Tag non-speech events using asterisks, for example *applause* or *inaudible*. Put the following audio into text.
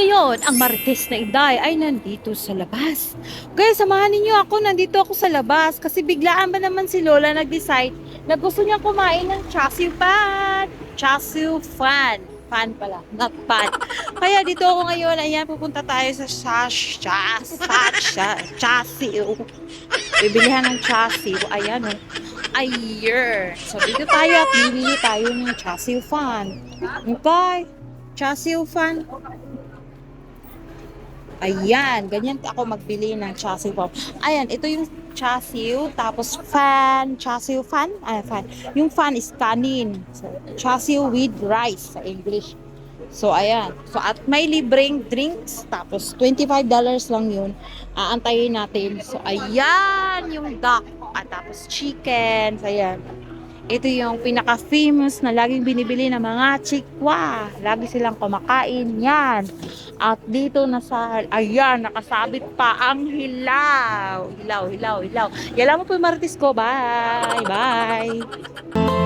Ngayon, ang Marites na Inday ay nandito sa labas. Kaya samahan ninyo ako, nandito ako sa labas. Kasi biglaan ba naman si Lola nag-decide na gusto niya kumain ng chassis fan. Chassis fan. Fan pala, not pan. *laughs* Kaya dito ako ngayon, ayan, pupunta tayo sa chas, chas, chas, chassis. Bibilihan ng chassis. Ayan, oh. Ayer. So, dito tayo at bibili tayo ng chassis fan. Okay. Chassis fan. Ayan, ganyan ako magbili ng chassis fan. Ayan, ito yung chassis, tapos fan, chassis fan, ah, fan. Yung fan is kanin. So, chassis with rice sa English. So, ayan. So, at may libreng drinks, tapos $25 lang yun. Aantayin natin. So, ayan yung duck. At tapos chicken. Ayan. Ito yung pinaka-famous na laging binibili ng mga chikwa. Lagi silang kumakain. Yan. At dito na sa, ayan, nakasabit pa ang hilaw. Hilaw, hilaw, hilaw. Yala mo po yung marites ko. Bye! Bye!